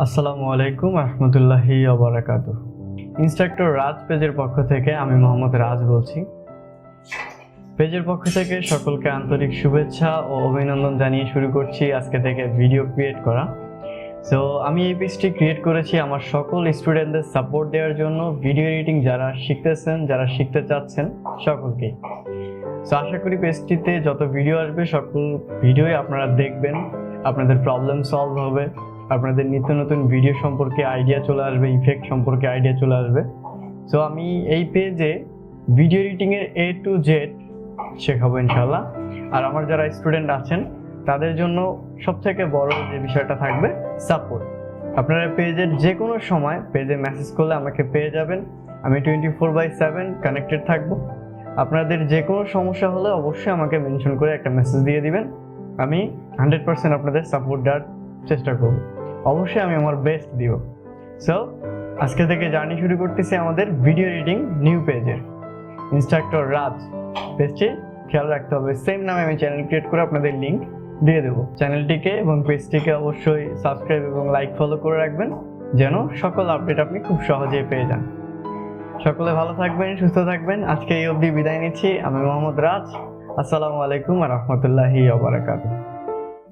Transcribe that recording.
আসসালামু আলাইকুম রহমতুল্লাহি অবরাকাত ইনস্ট্রাক্টর রাজ পেজের পক্ষ থেকে আমি মোহাম্মদ রাজ বলছি। পেজের পক্ষ থেকে সকলকে আন্তরিক শুভেচ্ছা ও অভিনন্দন জানিয়ে শুরু করছি আজকে থেকে ভিডিও ক্রিয়েট করা। সো আমি এই পেজটি ক্রিয়েট করেছি আমার সকল স্টুডেন্টদের সাপোর্ট দেওয়ার জন্য। ভিডিও এডিটিং যারা শিখতেছেন, যারা শিখতে চাচ্ছেন সকলকেই সো আশা করি পেজটিতে যত ভিডিও আসবে, সকল ভিডিওই আপনারা দেখবেন। আপনাদের প্রবলেম সলভ হবে। আপনাদের নিত্য নতুন ভিডিও সম্পর্কে আইডিয়া চলে আসবে ইফেক্ট সম্পর্কে আইডিয়া চলে আসবে। সো আমি এই পেজে ভিডিও এডিটিংয়ের এ টু জেড শেখাবো ইনশাল্লাহ আর আমার যারা স্টুডেন্ট আছেন, তাদের জন্য সব থেকে বড় যে বিষয়টা থাকবে সাপোর্ট আপনারা পেজের যে কোনো সময় পেজে মেসেজ করলে আমাকে পেয়ে যাবেন। আমি twenty four by seven connected থাকব। আপনাদের যে কোনো সমস্যা হলে অবশ্যই আমাকে মেনশন করে একটা মেসেজ দিয়ে দিবেন। আমি হান্ড্রেড পার্সেন্ট আপনাদের সাপোর্ট দেওয়ার চেষ্টা করব। অবশ্যই আমি আমার বেস্ট দিব। সো আজকে থেকে জার্নি শুরু করতেছি আমাদের ভিডিও এডিটিং নিউ পেজের ইনস্ট্রাক্টর রাজ পেজটি খেয়াল রাখতে হবে। সেম নামে আমি চ্যানেল ক্রিয়েট করে আপনাদের লিঙ্ক দিয়ে দেবো। চ্যানেলটিকে এবং পেজটিকে অবশ্যই সাবস্ক্রাইব এবং লাইক ফলো করে রাখবেন, যেন সকল আপডেট আপনি খুব সহজেই পেয়ে যান। সকলে ভালো থাকবেন, সুস্থ থাকবেন। আজকে এই অবধি বিদায় নিচ্ছি। আমি মোহাম্মদ রাজ। আসসালামু আলাইকুম রহমতুল্লাহি ওবরাকাতুহ